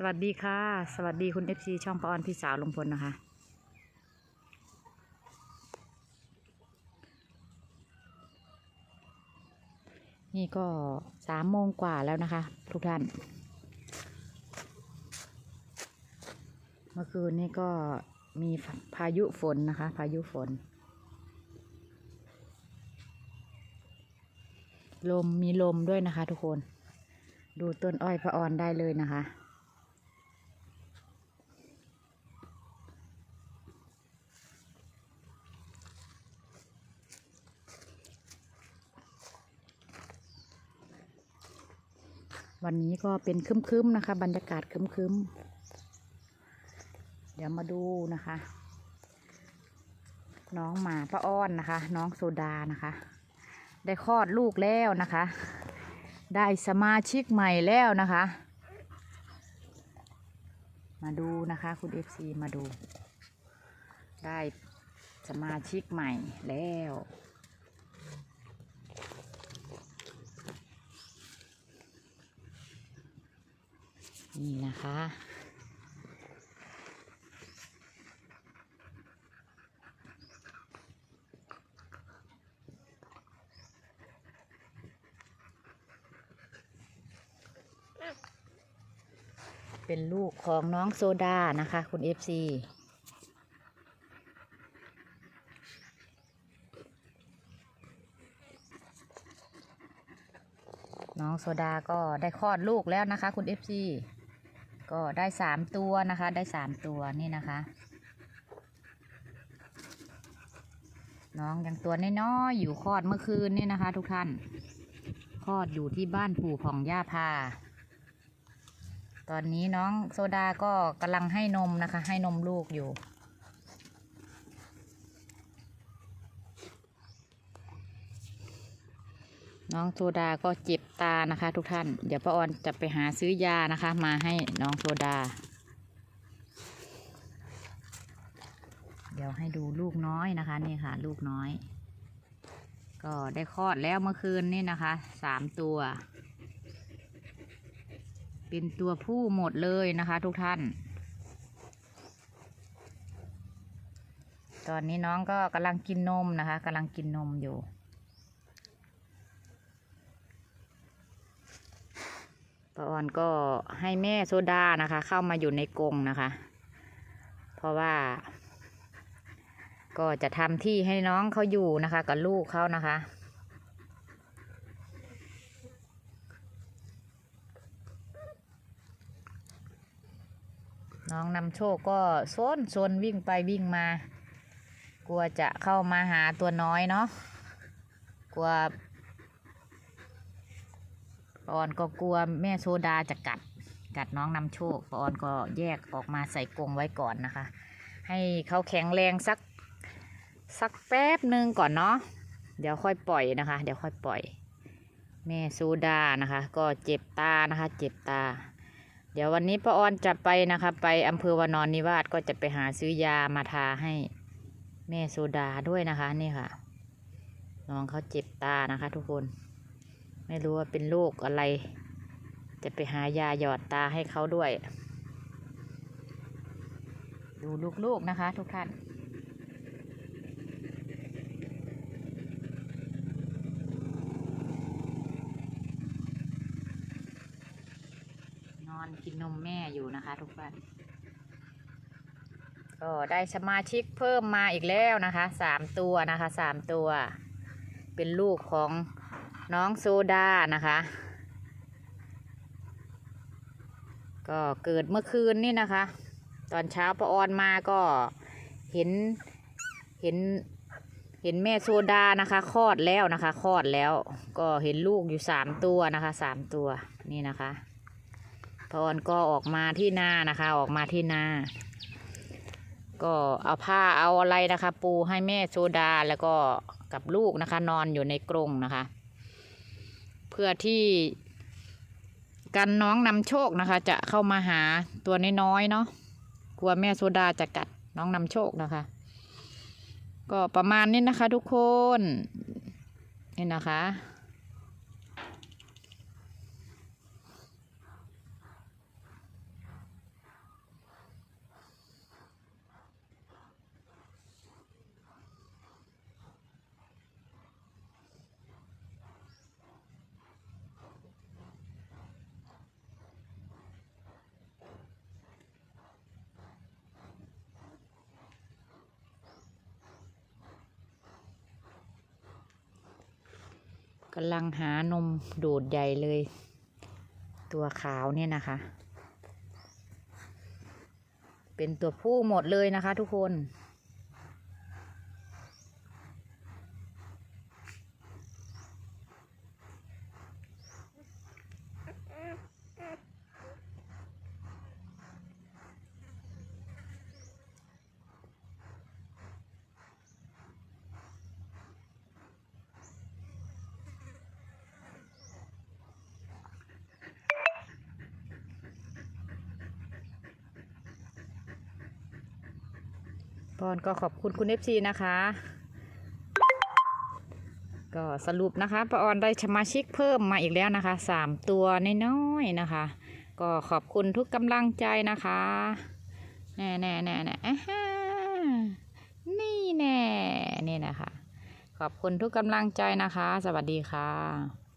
สวัสดีค่ะ สวัสดีคุณเอฟซีช่องปออนพี่สาวลุงพลนะคะ นี่ก็สามโมงกว่าแล้วนะคะ ทุกท่าน เมื่อคืนนี้ก็มีพายุฝนนะคะ พายุฝน ลมมีลมด้วยนะคะทุกคน ดูต้นอ้อยพระออนได้เลยนะคะ วันนี้ก็เป็นคึ้มๆนะคะ บรรยากาศคึ้มๆ เดี๋ยวมาดูนะคะ น้องหมาพระอ้อนนะคะ น้องโซดานะคะ ได้คลอดลูกแล้วนะคะ ได้สมาชิกใหม่แล้วนะคะ มาดูนะคะคุณเอฟซีมาดู ได้สมาชิกใหม่แล้ว นี่นะคะ เป็นลูกของน้องโซดานะคะ คุณเอฟซีน้องโซดาก็ได้คลอดลูกแล้วนะคะ คุณเอฟซี ก็ได้สามตัวนะคะ ได้สามตัวนี่นะคะ น้องยังตัวน้อยๆอยู่คลอดเมื่อคืนนี่นะคะ ทุกท่านคลอดอยู่ที่บ้านปู่ของย่าพา ตอนนี้น้องโซดาก็กำลังให้นมนะคะ ให้นมลูกอยู่ น้องโซดาก็เจ็บตานะคะ ทุกท่าน เดี๋ยวป้าออนจะไปหาซื้อยานะคะ มาให้น้องโซดา เดี๋ยวให้ดูลูกน้อยนะคะ นี่ค่ะ ลูกน้อย ก็ได้คลอดแล้วเมื่อคืนนี่นะคะสามตัว เป็นตัวผู้หมดเลยนะคะ ทุกท่าน ตอนนี้น้องก็กำลังกินนมนะคะกำลังกินนมอยู่ ป้าออนก็ให้แม่โซดานะคะ เข้ามาอยู่ในกรงนะคะ เพราะว่า ก็จะทำที่ให้น้องเขาอยู่นะคะ กับลูกเขานะคะน้องนำโชคก็โซนโซนวิ่งไปวิ่งมา กลัวจะเข้ามาหาตัวน้อยเนาะกลัว ปอนก็กลัวแม่โซดาจะกัด กัดน้องนำโชคปอนก็แยกออกมาใส่กรงไว้ก่อนนะคะ ให้เขาแข็งแรงสักสักแป๊บหนึ่งก่อนเนาะเดี๋ยวค่อยปล่อยนะคะ เดี๋ยวค่อยปล่อย แม่โซดานะคะ ก็เจ็บตานะคะ เจ็บตา เดี๋ยววันนี้ป้าออนจะไปนะคะ ไปอำเภอวานอนนิวาสก็จะไปหาซื้อยามาทาให้แม่โซดาด้วยนะคะนี่ค่ะน้องเขาเจ็บตานะคะ ทุกคน ไม่รู้ว่าเป็นโรคอะไร จะไปหายาหยอดตาให้เขาด้วย ดูลูกๆนะคะ ทุกท่านนอนกินนมแม่อยู่นะคะ ทุกท่านก็ได้สมาชิกเพิ่มมาอีกแล้วนะคะสามตัวนะคะสามตัว เป็นลูกของ น้องโซดานะคะ ก็เกิดเมื่อคืนนี่นะคะ ตอนเช้าปะออนมาก็เห็นเห็นเห็นแม่โซดานะคะคลอดแล้วนะคะคลอดแล้ว ก็เห็นลูกอยู่สามตัวนะคะสามตัวนี่นะคะปะออนก็ออกมาที่นานะคะ ออกมาที่นา ก็เอาผ้าเอาอะไรนะคะ ปูให้แม่โซดาแล้วก็กับลูกนะคะ นอนอยู่ในกรงนะคะ พื่อที่กันน้องนำโชคนะคะ จะเข้ามาหาตัวน้อยๆเนาะกลัวแม่โซดาจะกัดน้องนำโชคนะคะ ก็ประมาณนี้นะคะทุกคน นี่นะคะ กำลังหานมดูดใหญ่เลย ตัวขาวเนี่ยนะคะ เป็นตัวผู้หมดเลยนะคะทุกคน ปอนก็ขอบคุณคุณเอฟซีนะคะ ก็สรุปนะคะปอนได้สมาชิกเพิ่มมาอีกแล้วนะคะสามตัวน้อยๆนะคะ ก็ขอบคุณทุกกำลังใจนะคะแน่แน่แน่แน่ฮะนี่แน่นี่นะคะ ขอบคุณทุกกำลังใจนะคะ สวัสดีค่ะ